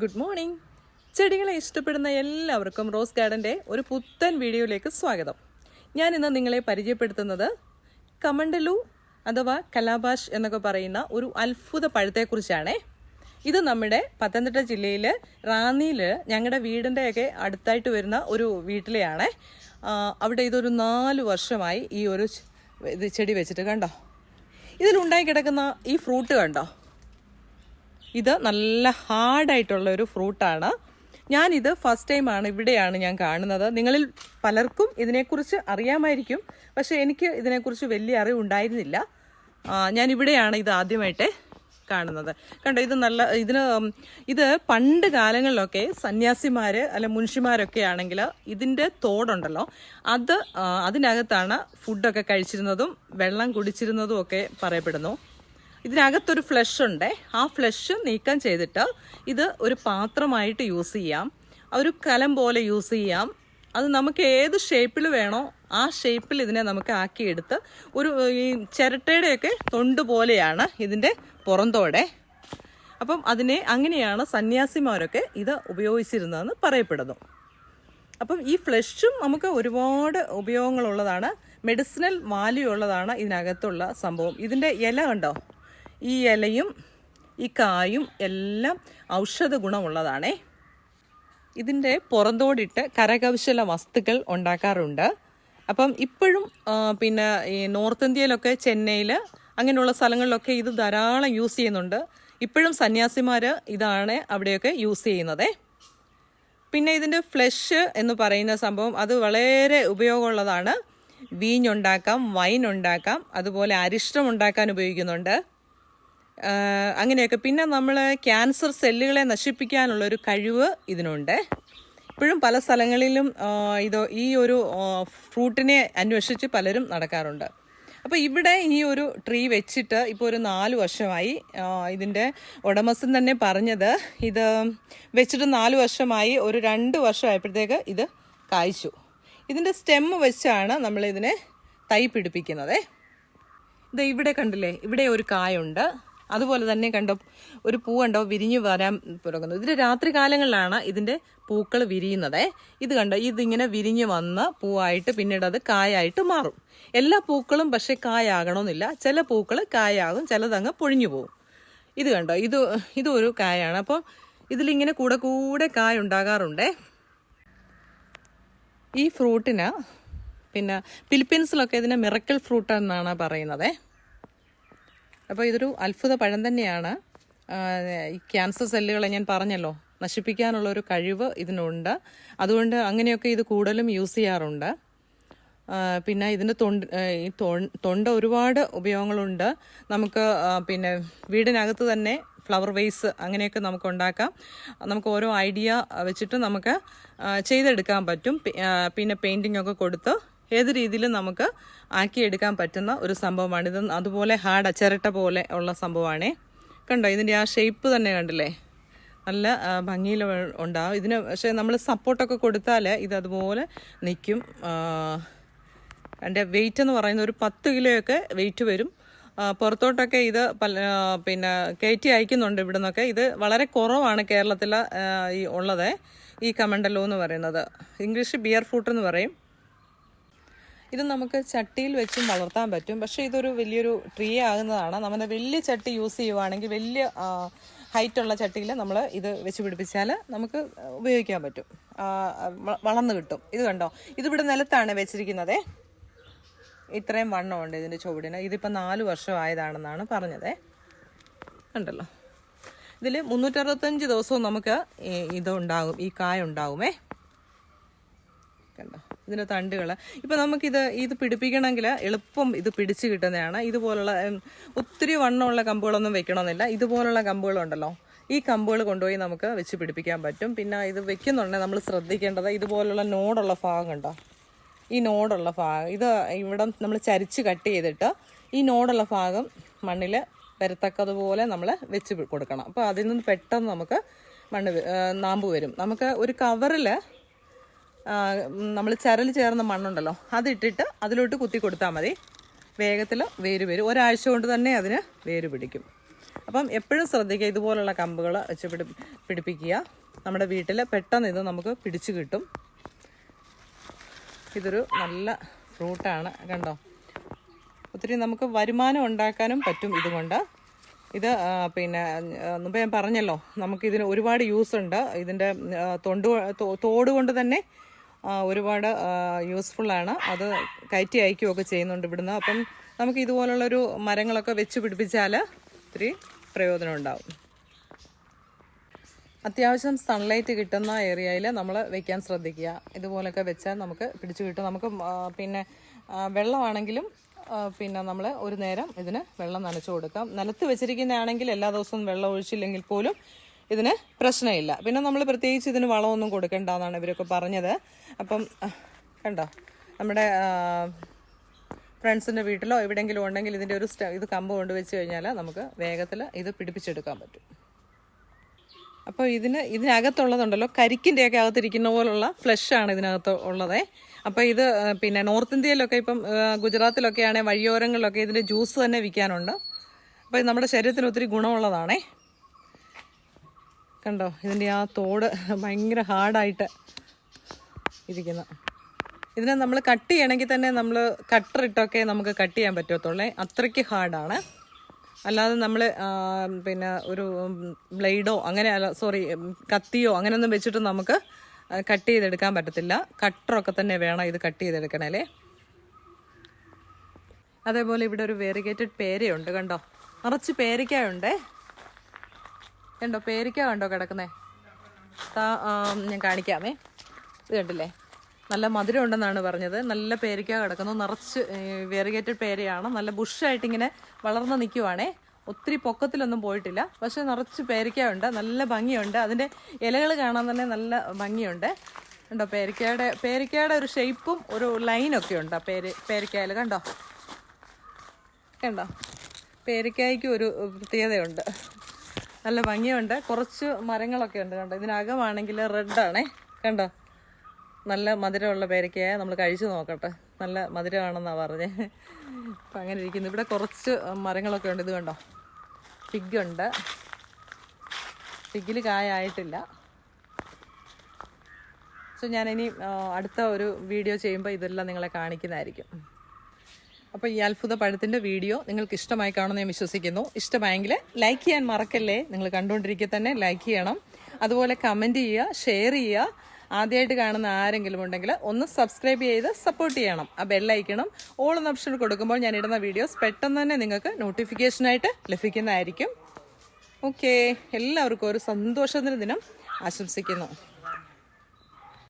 Good morning ചെടികളെ ഇഷ്ടപ്പെടുന്ന എല്ലാവർക്കും റോസ് ഗാർഡന്റെ ഒരു പുത്തൻ വീഡിയോയിലേക്ക് സ്വാഗതം. ഞാൻ ഇന്ന് നിങ്ങളെ പരിചയപ്പെടുത്തുന്നത് കമണ്ടലു അഥവാ കലാബാഷ് എന്നൊക്കെ പറയുന്ന ഒരു അത്ഭുത പഴത്തെക്കുറിച്ചാണേ. ഇത് നമ്മുടെ പത്തനംതിട്ട ജില്ലയിൽ റാന്നിയിൽ ഞങ്ങളുടെ വീടിന്റെയൊക്കെ അടുത്തായിട്ട് വരുന്ന ഒരു വീട്ടിലെയാണ്. അവിടെ ഇതൊരു നാല് വർഷമായി ഈ ഒരു ഇത് ചെടി വെച്ചിട്ട് കണ്ടോ? ഇതിലുണ്ടായി കിടക്കുന്ന ഈ ഫ്രൂട്ട് കണ്ടോ? ഇത് നല്ല ഹാർഡായിട്ടുള്ള ഒരു ഫ്രൂട്ടാണ് ഞാനിത് ഫസ്റ്റ് ടൈമാണ് ഇവിടെയാണ് ഞാൻ കാണുന്നത്. നിങ്ങളിൽ പലർക്കും ഇതിനെക്കുറിച്ച് അറിയാമായിരിക്കും. പക്ഷേ എനിക്ക് ഇതിനെക്കുറിച്ച് വലിയ അറിവുണ്ടായിരുന്നില്ല ഞാൻ ഇവിടെയാണ് ഇത് ആദ്യമായിട്ട് കാണുന്നത്. കണ്ടോ ഇത് നല്ല ഇതിന് ഇത് പണ്ട് കാലങ്ങളിലൊക്കെ സന്യാസിമാർ അല്ല മുൻഷിമാരൊക്കെ ആണെങ്കിൽ ഇതിന്റെ തോടുണ്ടല്ലോ. അത് അതിനകത്താണ് ഫുഡൊക്കെ കഴിച്ചിരുന്നതും വെള്ളം കുടിച്ചിരുന്നതും ഒക്കെ പറയപ്പെടുന്നു. ഇതിനകത്തൊരു ഫ്ലഷ് ഉണ്ട്. ആ ഫ്ലഷ് നീക്കം ചെയ്തിട്ട് ഇത് ഒരു പാത്രമായിട്ട് യൂസ് ചെയ്യാം. ഒരു കലം പോലെ യൂസ് ചെയ്യാം. അത് നമുക്ക് ഏത് ഷേപ്പിൽ വേണോ ആ ഷേപ്പിൽ ഇതിനെ നമുക്ക് ആക്കിയെടുത്ത് ഒരു ഈ ചിരട്ടയുടെയൊക്കെ തൊണ്ട് പോലെയാണ് ഇതിന്റെ പുറന്തോടെ. അപ്പം അതിനെ അങ്ങനെയാണ് സന്യാസിമാരൊക്കെ ഇത് ഉപയോഗിച്ചിരുന്നതെന്ന് പറയപ്പെടുന്നു. അപ്പം ഈ ഫ്ലഷും നമുക്ക് ഒരുപാട് ഉപയോഗങ്ങളുള്ളതാണ്. മെഡിസിനൽ വാല്യൂ ഉള്ളതാണ് ഇതിനകത്തുള്ള സംഭവം. ഇതിന്റെ ഇല കണ്ടോ? ഈ ഇലയും ഈ കായും എല്ലാം ഔഷധ ഗുണമുള്ളതാണേ. ഇതിന്റെ പുറന്തോടിട്ട് കരകൗശല വസ്തുക്കൾ ഉണ്ടാക്കാറുണ്ട്. അപ്പം ഇപ്പോഴും പിന്നെ ഈ നോർത്ത് ഇന്ത്യയിലൊക്കെ ചെന്നൈയിൽ അങ്ങനെയുള്ള സ്ഥലങ്ങളിലൊക്കെ ഇത് ധാരാളം യൂസ് ചെയ്യുന്നുണ്ട്. ഇപ്പോഴും സന്യാസിമാർ ഇതാണ് അവിടെയൊക്കെ യൂസ് ചെയ്യുന്നത്. പിന്നെ ഇതിന്റെ ഫ്ലഷ് എന്ന് പറയുന്ന സംഭവം അത് വളരെ ഉപയോഗമുള്ളതാണ്. വീഞ്ഞുണ്ടാക്കാം വൈൻ ഉണ്ടാക്കാം അതുപോലെ അരിഷ്ടം ഉണ്ടാക്കാൻ ഉപയോഗിക്കുന്നുണ്ട്. അങ്ങനെയൊക്കെ. പിന്നെ നമ്മൾ ക്യാൻസർ സെല്ലുകളെ നശിപ്പിക്കാനുള്ള ഒരു കഴിവ് ഇതിനുണ്ട്. ഇപ്പോഴും പല സ്ഥലങ്ങളിലും ഇത് ഈ ഒരു ഫ്രൂട്ടിനെ അന്വേഷിച്ച് പലരും നടക്കാറുണ്ട്. അപ്പോൾ ഇവിടെ ഈ ഒരു ട്രീ വെച്ചിട്ട് ഇപ്പോൾ ഒരു നാല് വർഷമായി ഇതിന്റെ ഉടമസ്ഥൻ തന്നെ പറഞ്ഞത് ഇത് വെച്ചിട്ട് നാല് വർഷമായി ഒരു രണ്ട് വർഷമായപ്പോഴത്തേക്ക് ഇത് കായ്ച്ചു. ഇതിന്റെ സ്റ്റെം വെച്ചാണ് നമ്മൾ ഇതിനെ തൈ പിടിപ്പിക്കുന്നത്. ഇത് ഇവിടെ കണ്ടില്ലേ ഇവിടെ ഒരു കായുണ്ട്. അതുപോലെ തന്നെ കണ്ടോ ഒരു പൂ കണ്ടോ വിരിഞ്ഞു വരാൻ തുടങ്ങുന്നു. ഇതിന്റെ രാത്രി കാലങ്ങളിലാണ് ഇതിന്റെ പൂക്കൾ വിരിയുന്നത്. ഇത് കണ്ടോ ഇതിങ്ങനെ വിരിഞ്ഞു വന്ന് പൂവായിട്ട് പിന്നീട് അത് കായായിട്ട് മാറും. എല്ലാ പൂക്കളും പക്ഷെ കായാകണമെന്നില്ല. ചില പൂക്കൾ കായാകും ചിലതങ്ങ് പൊഴിഞ്ഞു പോകും ഇത് കണ്ടോ ഇത് ഇതൊരു കായാണ്. അപ്പോൾ ഇതിലിങ്ങനെ കൂടെ കൂടെ കായ ഉണ്ടാകാറുണ്ടേ. ഈ ഫ്രൂട്ടിന് പിന്നെ ഫിലിപ്പീൻസിലൊക്കെ ഇതിനെ മിറക്കൽ ഫ്രൂട്ട് എന്നാണ് പറയുന്നത്. അപ്പോൾ ഇതൊരു അത്ഭുത പഴം തന്നെയാണ്. ഈ ക്യാൻസർ സെല്ലുകളെ ഞാൻ പറഞ്ഞല്ലോ നശിപ്പിക്കാനുള്ള ഒരു കഴിവ് ഇതിനുണ്ട്. അതുകൊണ്ട് അങ്ങനെയൊക്കെ ഇത് കൂടുതലും യൂസ് ചെയ്യാറുണ്ട്. പിന്നെ ഇതിന്റെ തൊണ്ട് ഈ തൊണ്ട ഒരുപാട് ഉപയോഗങ്ങളുണ്ട്. നമുക്ക് പിന്നെ വീടിനകത്ത് തന്നെ ഫ്ലവർ വേസ് അങ്ങനെയൊക്കെ നമുക്ക് ഉണ്ടാക്കാം. നമുക്ക് ഓരോ ഐഡിയ വെച്ചിട്ട് നമുക്ക് ചെയ്തെടുക്കാൻ പറ്റും. പിന്നെ പെയിന്റിംഗ് ഒക്കെ കൊടുത്ത് ഏത് രീതിയിലും നമുക്ക് ആക്കിയെടുക്കാൻ പറ്റുന്ന ഒരു സംഭവമാണ്. ഇത് അതുപോലെ ഹാർഡ് അച്ചരട്ട പോലെ ഉള്ള സംഭവമാണേ. കണ്ടോ? ഇതിന്റെ ആ ഷേപ്പ് തന്നെ കണ്ടില്ലേ? നല്ല ഭംഗിയിൽ ഉണ്ടാവും. ഇതിന് പക്ഷേ നമ്മൾ സപ്പോർട്ടൊക്കെ കൊടുത്താൽ ഇത് അതുപോലെ നിൽക്കും എന്റെ വെയിറ്റ് എന്ന് പറയുന്ന ഒരു പത്ത് കിലോയൊക്കെ വെയിറ്റ് വരും. പുറത്തോട്ടൊക്കെ ഇത് പല പിന്നെ കയറ്റി അയക്കുന്നുണ്ട് ഇവിടെ നിന്നൊക്കെ ഇത് വളരെ കുറവാണ് കേരളത്തിൽ ഈ ഉള്ളത്. ഈ കമണ്ടലോ എന്ന് പറയുന്നത്. ഇംഗ്ലീഷ് ബിയർ ഫ്രൂട്ട് എന്ന് പറയും. ഇത് നമുക്ക് ചട്ടിയിൽ വെച്ചും വളർത്താൻ പറ്റും. പക്ഷേ ഇതൊരു വലിയൊരു ട്രീ ആകുന്നതാണ്. നമ്മുടെ വലിയ ചട്ടി യൂസ് ചെയ്യുവാണെങ്കിൽ വലിയ ഹൈറ്റുള്ള ചട്ടിയിൽ നമ്മൾ ഇത് വെച്ച് പിടിപ്പിച്ചാൽ നമുക്ക് ഉപയോഗിക്കാൻ പറ്റും. വളർന്നു കിട്ടും. ഇത് കണ്ടോ? ഇതിവിടെ നിലത്താണ് വെച്ചിരിക്കുന്നത്. ഇത്രയും വണ്ണമുണ്ട് ഇതിന്റെ ചുവടിന്. ഇതിപ്പോൾ നാല് വർഷമായതാണെന്നാണ് പറഞ്ഞത്. ഉണ്ടല്ലോ ഇതിൽ മുന്നൂറ്ററുപത്തഞ്ച് ദിവസവും നമുക്ക് ഇതുണ്ടാകും. ഈ കായ ഉണ്ടാകുമേ. കണ്ടോ ഇതിന്റെ തണ്ടുകൾ ഇപ്പം നമുക്കിത് ഇത് പിടിപ്പിക്കണമെങ്കിൽ എളുപ്പം ഇത് പിടിച്ച് കിട്ടുന്നതാണ്. ഇതുപോലുള്ള ഒത്തിരി വണ്ണമുള്ള കമ്പുകളൊന്നും വെക്കണമെന്നില്ല. ഇതുപോലുള്ള കമ്പുകളുണ്ടല്ലോ. ഈ കമ്പുകൾ കൊണ്ടുപോയി നമുക്ക് വെച്ച് പിടിപ്പിക്കാൻ പറ്റും. പിന്നെ ഇത് വെക്കുന്നുണ്ടെങ്കിൽ നമ്മൾ ശ്രദ്ധിക്കേണ്ടത് ഇതുപോലുള്ള നോടുള്ള ഭാഗം കണ്ടോ? ഈ നോടുള്ള ഭാഗം. ഇത് ഇവിടെ നമ്മൾ ചരിച്ച് കട്ട് ചെയ്തിട്ട് ഈ നോടുള്ള ഭാഗം മണ്ണിൽ വരത്തക്കതുപോലെ നമ്മൾ വെച്ച് കൊടുക്കണം. അപ്പോൾ അതിൽ നിന്ന് പെട്ടെന്ന് നമുക്ക് മണ്ണ് നാമ്പ് വരും. നമുക്ക് ഒരു കവറിൽ നമ്മൾ ചരൽ ചേർന്ന മണ്ണുണ്ടല്ലോ അതിട്ടിട്ട് അതിലോട്ട് കുത്തി കൊടുത്താൽ മതി. വേഗത്തിൽ വേര് വരും. ഒരാഴ്ച കൊണ്ട് തന്നെ അതിന് വേര് പിടിക്കും. അപ്പം എപ്പോഴും ശ്രദ്ധിക്കുക ഇതുപോലുള്ള കമ്പുകൾ വെച്ച് പിടി പിടിപ്പിക്കുക. നമ്മുടെ വീട്ടിൽ പെട്ടെന്ന് ഇത് നമുക്ക് പിടിച്ചു കിട്ടും. ഇതൊരു നല്ല ഫ്രൂട്ടാണ് കണ്ടോ? ഒത്തിരി നമുക്ക് വരുമാനം ഉണ്ടാക്കാനും പറ്റും ഇതുകൊണ്ട്. ഇത് പിന്നെ മുമ്പ് ഞാൻ പറഞ്ഞല്ലോ നമുക്കിതിന് ഒരുപാട് യൂസ് ഉണ്ട്. ഇതിന്റെ തൊണ്ട് തോട് കൊണ്ട് തന്നെ ഒരുപാട് യൂസ്ഫുള്ളാണ് അത് കയറ്റി അയക്കുകയൊക്കെ ചെയ്യുന്നുണ്ട് ഇവിടുന്ന്. അപ്പം നമുക്ക് ഇതുപോലുള്ളൊരു മരങ്ങളൊക്കെ വെച്ച് പിടിപ്പിച്ചാൽ ഒത്തിരി പ്രയോജനം ഉണ്ടാവും. അത്യാവശ്യം സൺലൈറ്റ് കിട്ടുന്ന ഏരിയയിൽ നമ്മൾ വെക്കാൻ ശ്രദ്ധിക്കുക. ഇതുപോലൊക്കെ വെച്ചാൽ നമുക്ക് പിടിച്ചു കിട്ടും. നമുക്ക് പിന്നെ വെള്ളമാണെങ്കിലും പിന്നെ നമ്മൾ ഒരു നേരം ഇതിന് വെള്ളം നനച്ചു കൊടുക്കാം. നിലത്ത് വെച്ചിരിക്കുന്നതാണെങ്കിൽ എല്ലാ ദിവസവും വെള്ളം ഒഴിച്ചില്ലെങ്കിൽ പോലും ഇതിന് പ്രശ്നമില്ല. പിന്നെ നമ്മൾ പ്രത്യേകിച്ച് ഇതിന് വളമൊന്നും കൊടുക്കണ്ടെന്നാണ് ഇവരൊക്കെ പറഞ്ഞത്. അപ്പം കണ്ടോ? നമ്മുടെ ഫ്രണ്ട്സിന്റെ വീട്ടിലോ എവിടെയെങ്കിലും ഉണ്ടെങ്കിൽ ഇതിന്റെ ഒരു സ്റ്റ ഇത് കമ്പ് കൊണ്ട് വെച്ച് കഴിഞ്ഞാൽ നമുക്ക് വേഗത്തിൽ ഇത് പിടിപ്പിച്ചെടുക്കാൻ പറ്റും. അപ്പോൾ ഇതിന് ഇതിനകത്തുള്ളതുണ്ടല്ലോ കരിക്കിന്റെയൊക്കെ അകത്തിരിക്കുന്ന പോലുള്ള ഫ്ലഷ് ആണ് ഇതിനകത്ത് ഉള്ളത്. അപ്പോൾ ഇത് പിന്നെ നോർത്ത് ഇന്ത്യയിലൊക്കെ ഇപ്പം ഗുജറാത്തിലൊക്കെയാണെങ്കിൽ വഴിയോരങ്ങളിലൊക്കെ ഇതിന്റെ ജ്യൂസ് തന്നെ വിൽക്കാനുണ്ട്. അപ്പോൾ ഇത് നമ്മുടെ ശരീരത്തിന് ഒത്തിരി ഗുണമുള്ളതാണേ. കണ്ടോ? ഇതിന്റെ ആ തോട് ഭയങ്കര ഹാർഡായിട്ട് ഇരിക്കുന്നു. ഇതിനെ നമ്മൾ കട്ട് ചെയ്യണമെങ്കിൽ തന്നെ നമ്മൾ കട്ടർ ഇട്ടൊക്കെ നമുക്ക് കട്ട് ചെയ്യാൻ പറ്റത്തുള്ളേ. അത്രയ്ക്ക് ഹാർഡാണ് അല്ലാതെ നമ്മൾ പിന്നെ ഒരു ബ്ലേഡോ അങ്ങനെ അല്ല സോറി കത്തിയോ അങ്ങനെയൊന്നും വെച്ചിട്ട് നമുക്ക് കട്ട് ചെയ്തെടുക്കാൻ പറ്റത്തില്ല. കട്ടറൊക്കെ തന്നെ വേണം ഇത് കട്ട് ചെയ്തെടുക്കണേലേ. അതേപോലെ ഇവിടെ ഒരു വേറിഗേറ്റഡ് പേരയുണ്ട് കണ്ടോ? നിറച്ച് പേരയ്ക്കായുണ്ടേ. കണ്ടോ പേരിക്ക കണ്ടോ കിടക്കുന്നേ? ഞാൻ കാണിക്കാമേ. ഇത് കണ്ടില്ലേ? നല്ല മധുരം ഉണ്ടെന്നാണ് പറഞ്ഞത്. നല്ല പേരിക്ക കിടക്കുന്നു. നിറച്ച് വേറിഗേറ്റഡ് പേരയാണ്. നല്ല ബുഷായിട്ട് ഇങ്ങനെ വളർന്ന് നിൽക്കുവാണേ ഒത്തിരി പൊക്കത്തിലൊന്നും പോയിട്ടില്ല. പക്ഷെ നിറച്ച് പേരിക്ക ഉണ്ട് നല്ല ഭംഗിയുണ്ട്. അതിന്റെ ഇലകൾ കാണാൻ തന്നെ നല്ല ഭംഗിയുണ്ട്. കണ്ടോ പേരിക്കയുടെ പേരിക്കയുടെ ഒരു ഷേപ്പും ഒരു ലൈനൊക്കെ ഉണ്ട് ആ പേര് പേരിക്കയിൽ. കണ്ടോ? കണ്ടോ? പേരിക്കായ്ക്ക് ഒരു പ്രത്യേകതയുണ്ട്. നല്ല ഭംഗിയുണ്ട്. കുറച്ച് മരങ്ങളൊക്കെ ഉണ്ട് കണ്ടോ? ഇതിനകമാണെങ്കിൽ റെഡാണേ കണ്ടോ? നല്ല മധുരമുള്ള പേരയ്ക്കായ നമ്മൾ കഴിച്ചു നോക്കട്ടെ. നല്ല മധുരമാണെന്നാണ് പറഞ്ഞത് അപ്പം അങ്ങനെ ഇരിക്കുന്നു. ഇവിടെ കുറച്ച് മരങ്ങളൊക്കെ ഉണ്ട്. ഇത് കണ്ടോ? ഫിഗുണ്ട് ഫിഗിൽ കായായിട്ടില്ല. സോ ഞാനിനി അടുത്ത ഒരു വീഡിയോ ചെയ്യുമ്പോൾ ഇതെല്ലാം നിങ്ങളെ കാണിക്കുന്നതായിരിക്കും. അപ്പോൾ ഈ അത്ഭുത പഴത്തിന്റെ വീഡിയോ നിങ്ങൾക്ക് ഇഷ്ടമായി കാണുമെന്ന് ഞാൻ വിശ്വസിക്കുന്നു. ഇഷ്ടമായെങ്കിൽ ലൈക്ക് ചെയ്യാൻ മറക്കല്ലേ? നിങ്ങൾ കണ്ടുകൊണ്ടിരിക്കെ തന്നെ ലൈക്ക് ചെയ്യണം. അതുപോലെ കമന്റ് ചെയ്യുക ഷെയർ ചെയ്യുക. ആദ്യമായിട്ട് കാണുന്ന ആരെങ്കിലും ഉണ്ടെങ്കിൽ ഒന്ന് സബ്സ്ക്രൈബ് ചെയ്ത് സപ്പോർട്ട് ചെയ്യണം. ആ ബെല്ലൈക്കണം ഓൾ എന്ന ഓപ്ഷൻ കൊടുക്കുമ്പോൾ ഞാൻ ഇടുന്ന വീഡിയോസ് പെട്ടെന്ന് തന്നെ നിങ്ങൾക്ക് നോട്ടിഫിക്കേഷനായിട്ട് ലഭിക്കുന്നതായിരിക്കും. ഓക്കെ എല്ലാവർക്കും ഒരു സന്തോഷത്തിന് ദിനം ആശംസിക്കുന്നു.